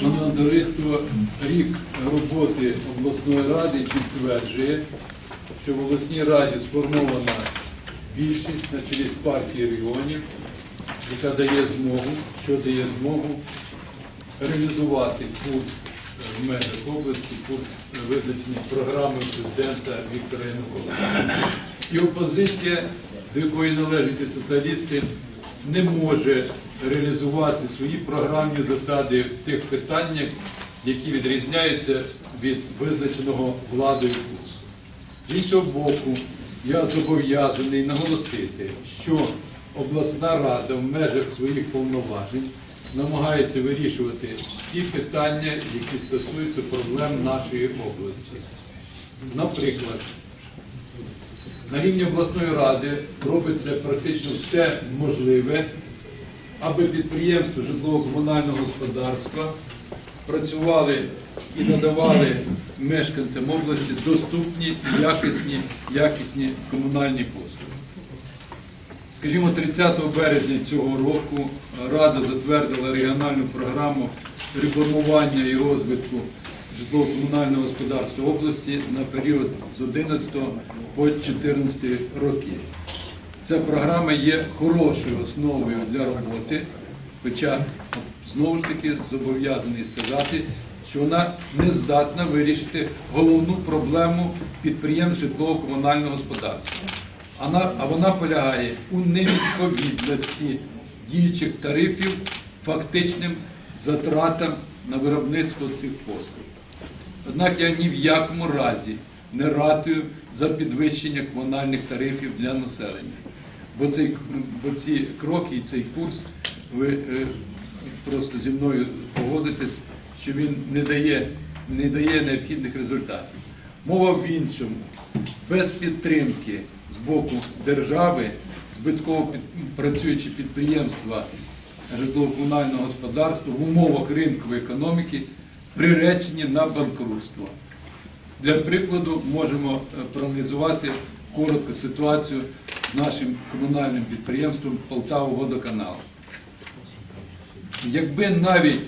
Шановне товариство, рік роботи обласної ради підтверджує, що в обласній раді сформована більшість на чолі партії регіонів, яка дає змогу, що дає змогу реалізувати курс в межах області, курс визначений програмою президента Віктора Януковича. І опозиція, до якої належать і соціалісти, не може реалізувати свої програмні засади в тих питаннях, які відрізняються від визначеного владою курсу. З іншого боку, я зобов'язаний наголосити, що обласна рада в межах своїх повноважень намагається вирішувати всі питання, які стосуються проблем нашої області. Наприклад, на рівні обласної ради робиться практично все можливе, аби підприємства житлово-комунального господарства працювали і надавали мешканцям області доступні і якісні, якісні комунальні послуги. Скажімо, 30 березня цього року Рада затвердила регіональну програму реформування і розвитку житлово-комунального господарства області на період з 11 по 14 роки. Ця програма є хорошою основою для роботи, хоча знову ж таки зобов'язаний сказати, що вона не здатна вирішити головну проблему підприємств житлово-комунального господарства. А вона полягає у невідповідності діючих тарифів фактичним затратам на виробництво цих послуг. Однак я ні в якому разі не ратую за підвищення комунальних тарифів для населення. Бо, цей, бо ці кроки і цей курс, ви е, просто зі мною погодитесь, що він не дає, не дає необхідних результатів. Мова в іншому. Без підтримки з боку держави, збитково працюючі підприємства житлово-комунального господарства в умовах ринкової економіки приречені на банкрутство. Для прикладу можемо е, проаналізувати коротко ситуацію з нашим комунальним підприємством Полтава-Водоканал. Якби навіть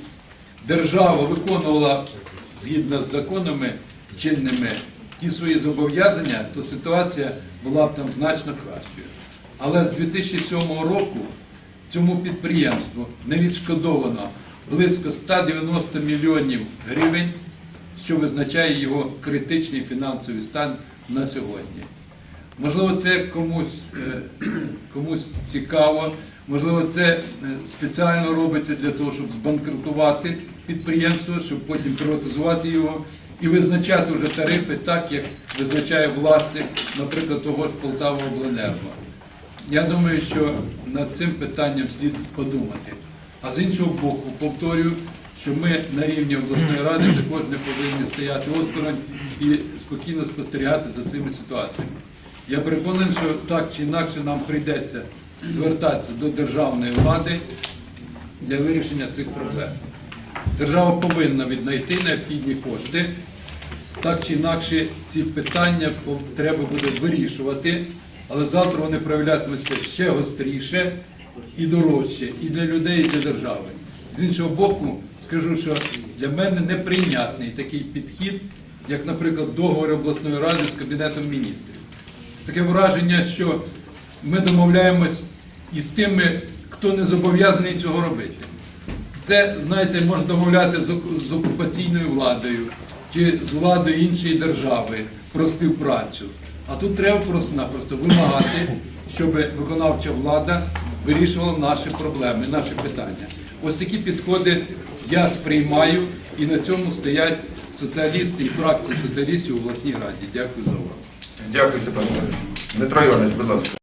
держава виконувала згідно з законами чинними ті свої зобов'язання, то ситуація була б там значно кращою. Але з 2007 року цьому підприємству не відшкодовано близько 190 мільйонів гривень, що визначає його критичний фінансовий стан на сьогодні. Можливо, це комусь, е, комусь цікаво, можливо, це е, спеціально робиться для того, щоб збанкрутувати підприємство, щоб потім приватизувати його і визначати вже тарифи так, як визначає власник, наприклад, того ж Полтава Обленерго. Я думаю, що над цим питанням слід подумати. А з іншого боку, повторюю, що ми на рівні обласної ради також не повинні стояти осторонь і спокійно спостерігати за цими ситуаціями. Я переконаний, що так чи інакше нам прийдеться звертатися до державної влади для вирішення цих проблем. Держава повинна віднайти необхідні кошти. Так чи інакше ці питання треба буде вирішувати, але завтра вони проявлятимуться ще гостріше і дорожче і для людей, і для держави. З іншого боку, скажу, що для мене неприйнятний такий підхід, як, наприклад, договор обласної ради з Кабінетом міністрів. Таке враження, що ми домовляємось із тими, хто не зобов'язаний цього робити. Це, знаєте, можна домовляти з окупаційною владою чи з владою іншої держави про співпрацю. А тут треба просто-напросто вимагати, щоб виконавча влада вирішувала наші проблеми, наші питання. Ось такі підходи я сприймаю, і на цьому стоять соціалісти і фракції соціалістів у власній раді. Дякую за увагу. Дякую, Степан Іванович. Дмитро Іванович, будь ласка.